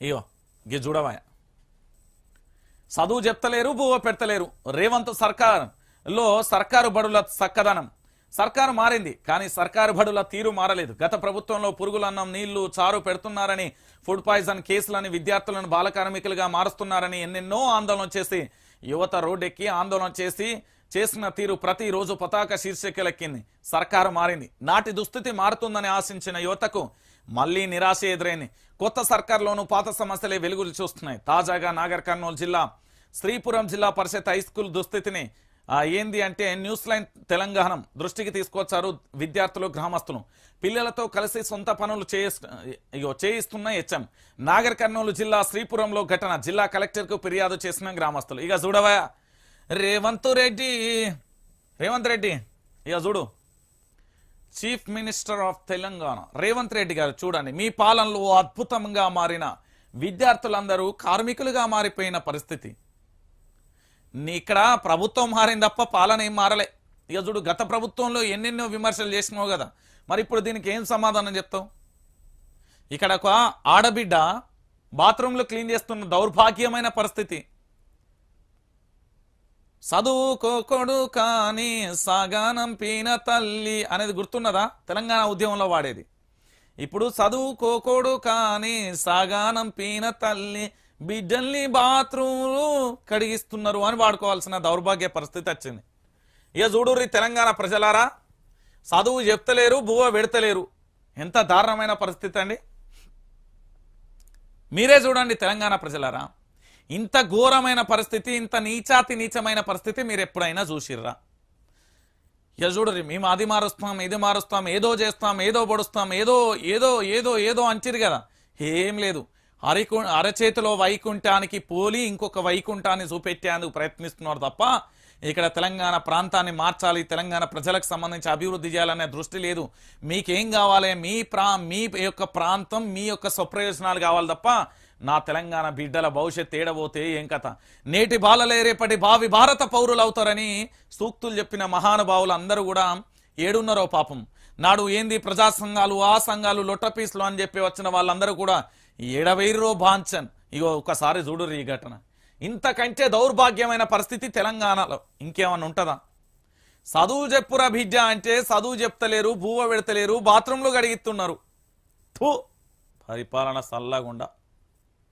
ఇగో గి చూడవా? చదువు చెప్తలేరు భూవ పెడతలేరు. రేవంత్ సర్కార్లో సర్కారు బడుల చక్కదనం. సర్కారు మారింది కానీ సర్కారు బడుల తీరు మారలేదు. గత ప్రభుత్వంలో పురుగులన్నం నీళ్ళు చారు పెడుతున్నారని ఫుడ్ పాయిజన్ కేసులని విద్యార్థులను బాల కార్మికులుగా మారుస్తున్నారని ఎన్నెన్నో ఆందోళన చేసి యువత రోడ్డెక్కి ఆందోళన చేసి చేసిన తీరు ప్రతిరోజు పతాక శీర్షికలెక్కింది. సర్కారు మారింది. నాటి దుస్థితి మారుతుందని ఆశించిన యువతకు మళ్ళీ నిరాశ ఎదురైంది. కొత్త సర్కార్లోనూ పాత సమస్యలే వెలుగులు చూస్తున్నాయి. తాజాగా నాగర్ కర్నూలు జిల్లా శ్రీపురం జిల్లా పరిషత్ హై స్కూల్ దుస్థితిని ఏంది అంటే న్యూస్ లైన్ తెలంగాణ దృష్టికి తీసుకొచ్చారు విద్యార్థులు గ్రామస్తులు. పిల్లలతో కలిసి సొంత పనులు చేయిస్తు చేయిస్తున్న హెచ్ఎం. నాగర్ కర్నూలు జిల్లా శ్రీపురంలో ఘటన. జిల్లా కలెక్టర్కు ఫిర్యాదు చేసిన గ్రామస్తులు. ఇక చూడవా? రేవంత్ రెడ్డి. రేవంత్ రెడ్డి ఇక చూడు. Chief minister of Telangana Revanth Reddy గారు చూడండి మీ పాలనలో అద్భుతంగా మారిన విద్యార్థులందరూ కార్మికులుగా మారిపోయిన పరిస్థితి. నీ ఇక్కడ ప్రభుత్వం మారింది తప్ప పాలన ఏం మారలే. ఇక చూడు గత ప్రభుత్వంలో ఎన్నెన్నో విమర్శలు చేసినావు కదా మరి ఇప్పుడు దీనికి ఏం సమాధానం చెప్తావు? ఇక్కడ ఒక ఆడబిడ్డ బాత్రూంలో క్లీన్ చేస్తున్న దౌర్భాగ్యమైన పరిస్థితి. చదువుకోకొడు కానీ సాగానం పీన తల్లి అనేది గుర్తున్నదా? తెలంగాణ ఉద్యమంలో వాడేది. ఇప్పుడు చదువుకోకోడు కానీ సాగానం పీన తల్లి బిడ్డల్ని బాత్రూములు కడిగిస్తున్నారు అని వాడుకోవాల్సిన దౌర్భాగ్య పరిస్థితి వచ్చింది. ఇక చూడుర్రి తెలంగాణ ప్రజలారా చదువు చెప్తలేరు బువ్వ పెడతలేరు. ఎంత దారుణమైన పరిస్థితి అండి. మీరే చూడండి తెలంగాణ ప్రజలారా. ఇంత ఘోరమైన పరిస్థితి ఇంత నీచాతి నీచమైన పరిస్థితి మీరు ఎప్పుడైనా చూసిర్రా? ఇక మేము అది మారుస్తాం ఇది మారుస్తాం ఏదో చేస్తాం ఏదో పొడుస్తాం ఏదో ఏదో ఏదో ఏదో అంచిరు కదా. ఏం లేదు. అరికు అరచేతిలో వైకుంఠానికి పోలి ఇంకొక వైకుంఠాన్ని చూపెట్టేందుకు ప్రయత్నిస్తున్నారు తప్ప ఇక్కడ తెలంగాణ ప్రాంతాన్ని మార్చాలి తెలంగాణ ప్రజలకు సంబంధించి అభివృద్ధి చేయాలనే దృష్టి లేదు. మీకేం కావాలి? మీ ప్రా మీ యొక్క ప్రాంతం మీ యొక్క స్వప్రయోజనాలు కావాలి తప్ప నా తెలంగాణ బిడ్డల భవిష్యత్ ఏడబోతే ఏం కథ? నేటి బాలలే రేపటి భావి భారత పౌరులు అవుతారని సూక్తులు చెప్పిన మహానుభావులు అందరూ కూడా ఏడున్నారో పాపం. నాడు ఏంది ప్రజా సంఘాలు ఆ సంఘాలు లొట్టపీసులు అని చెప్పి వచ్చిన వాళ్ళందరూ కూడా ఏడవైరో బాంచన్ ఇగో ఒకసారి చూడురు ఈ ఘటన. ఇంతకంటే దౌర్భాగ్యమైన పరిస్థితి తెలంగాణలో. ఇంకేమన్నా ఉంటుందా? చదువు చెప్పురా బిడ్డ అంటే చదువు చెప్తలేరు భూవ పెడతలేరు బాత్రూంలు గడిగిస్తున్నారు థూ! పరిపాలన సల్లగుండా.